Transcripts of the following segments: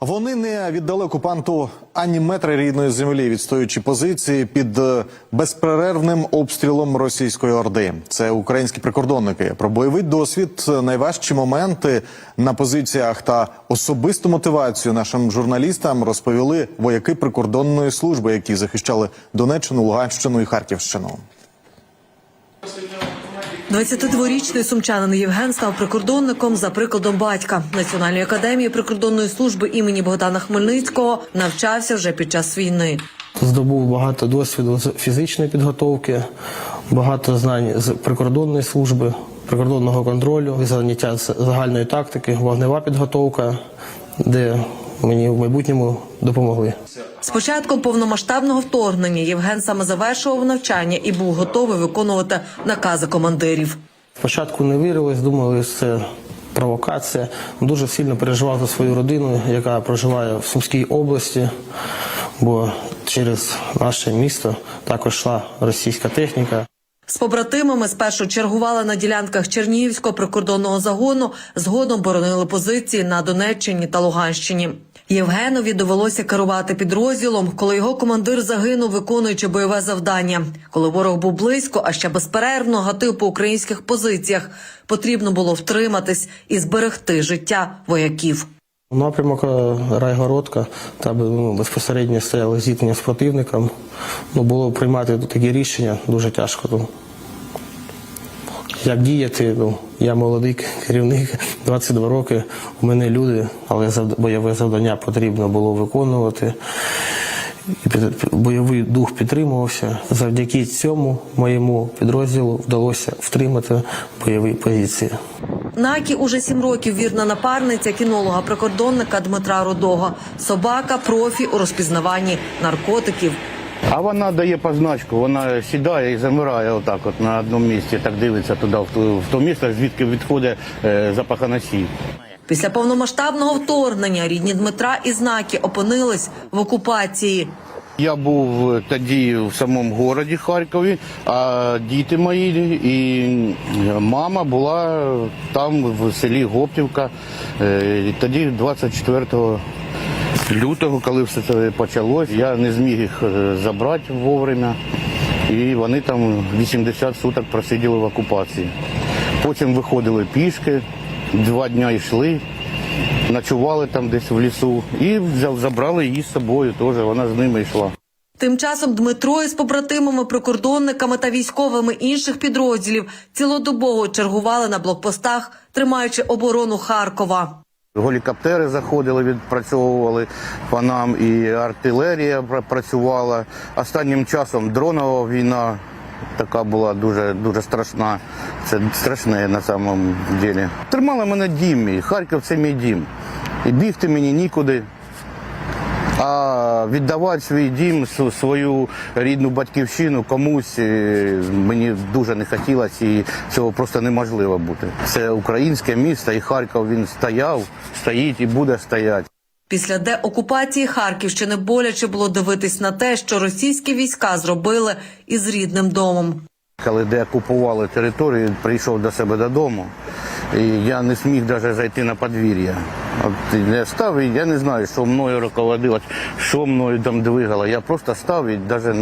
Вони не віддали окупанту ані метра рідної землі, відстоюючи позиції під е, безперервним обстрілом російської орди. Це українські прикордонники. Про бойовий досвід, е, найважчі моменти на позиціях та особисту мотивацію нашим журналістам розповіли вояки прикордонної служби, які захищали Донеччину, Луганщину і Харківщину. 22-річний сумчанин Євген став прикордонником за прикладом батька Національної академії прикордонної служби імені Богдана Хмельницького. Навчався вже під час війни. Здобув багато досвіду з фізичної підготовки, багато знань з прикордонної служби, прикордонного контролю, заняття з загальної тактики, вогнева підготовка, де мені в майбутньому допомогли. З початком повномасштабного вторгнення Євген саме завершував навчання і був готовий виконувати накази командирів. Спочатку не вірилось, думали, що це провокація. Дуже сильно переживав за свою родину, яка проживає в Сумській області, бо через наше місто також йшла російська техніка. З побратимами спершу чергували на ділянках Чернігівського прикордонного загону, згодом боронили позиції на Донеччині та Луганщині. Євгенові довелося керувати підрозділом, коли його командир загинув, виконуючи бойове завдання. Коли ворог був близько, а ще безперервно гатив по українських позиціях, потрібно було втриматись і зберегти життя вояків. Напрямок Райгородка, там ну, безпосередньо стояли зіткнення з противником. Ну, було приймати такі рішення дуже тяжко. Як діяти? Ну, я молодий керівник, 22 роки, у мене люди, але бойове завдання потрібно було виконувати. Бойовий дух підтримувався. Завдяки цьому моєму підрозділу вдалося втримати бойові позиції. Накі уже сім років вірна напарниця кінолога-прикордонника Дмитра Рудого. Собака профі у розпізнаванні наркотиків. А вона дає позначку, вона сідає і замирає отак от на одному місці, так дивиться туди, в то місце, звідки відходить е, запахоносій. Після повномасштабного вторгнення рідні Дмитра і знаки опинились в окупації. Я був тоді в самому городі Харкові, а діти мої і мама була там в селі Гоптівка. Е, Тоді 24 лютого, коли все це почалось, я не зміг їх е, забрати вовремя. І вони там 80 суток просиділи в окупації. Потім виходили пішки, два дні йшли, ночували там десь в лісу і забрали її з собою теж, вона з ними йшла. Тим часом Дмитро із побратимами, прикордонниками та військовими інших підрозділів цілодобово чергували на блокпостах, тримаючи оборону Харкова. Гелікоптери заходили, відпрацьовували по нам, і артилерія працювала. Останнім часом дронова війна така була дуже дуже страшна. Це страшне на самому ділі. Тримали мене дім мій. Харків це мій дім. І бігти мені нікуди. А віддавати свій дім, свою рідну батьківщину комусь мені дуже не хотілося і цього просто неможливо бути. Це українське місто, і Харків він стояв, стоїть і буде стояти. Після деокупації Харківщини боляче було дивитись на те, що російські війська зробили із рідним домом. Коли деокупували територію, прийшов до себе додому, і я не зміг навіть зайти на подвір'я. От я став, і я не знаю, що мною руководило, що мною там двигало. Я просто став і навіть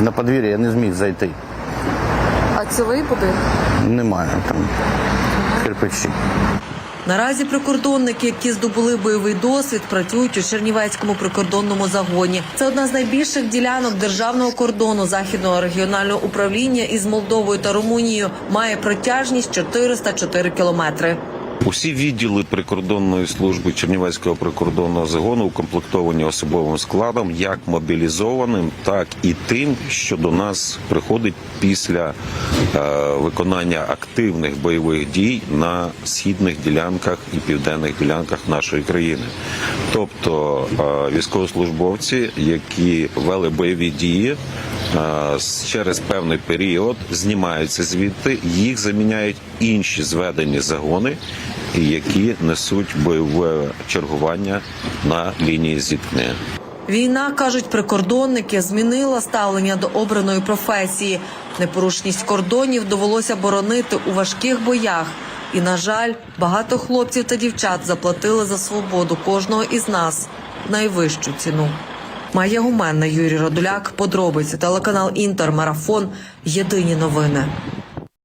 на подвір'я я не зміг зайти. А цілий будинок? Немає там кирпичі. Наразі прикордонники, які здобули бойовий досвід, працюють у Чернівецькому прикордонному загоні. Це одна з найбільших ділянок державного кордону західного регіонального управління із Молдовою та Румунією. Має протяжність 404 кілометри. Усі відділи прикордонної служби Чернівецького прикордонного загону укомплектовані особовим складом, як мобілізованим, так і тим, що до нас приходить після е, виконання активних бойових дій на східних ділянках і південних ділянках нашої країни. Тобто е, військовослужбовці, які вели бойові дії, е, через певний період знімаються звідти, їх заміняють інші зведені загони, які несуть бойове чергування на лінії зіткнення. Війна кажуть прикордонники змінила ставлення до обраної професії. Непорушність кордонів довелося боронити у важких боях. І, на жаль, багато хлопців та дівчат заплатили за свободу кожного із нас найвищу ціну. Майя Гуменна, Юрій Родуляк, подробиці, телеканал Інтер, Марафон. Єдині новини.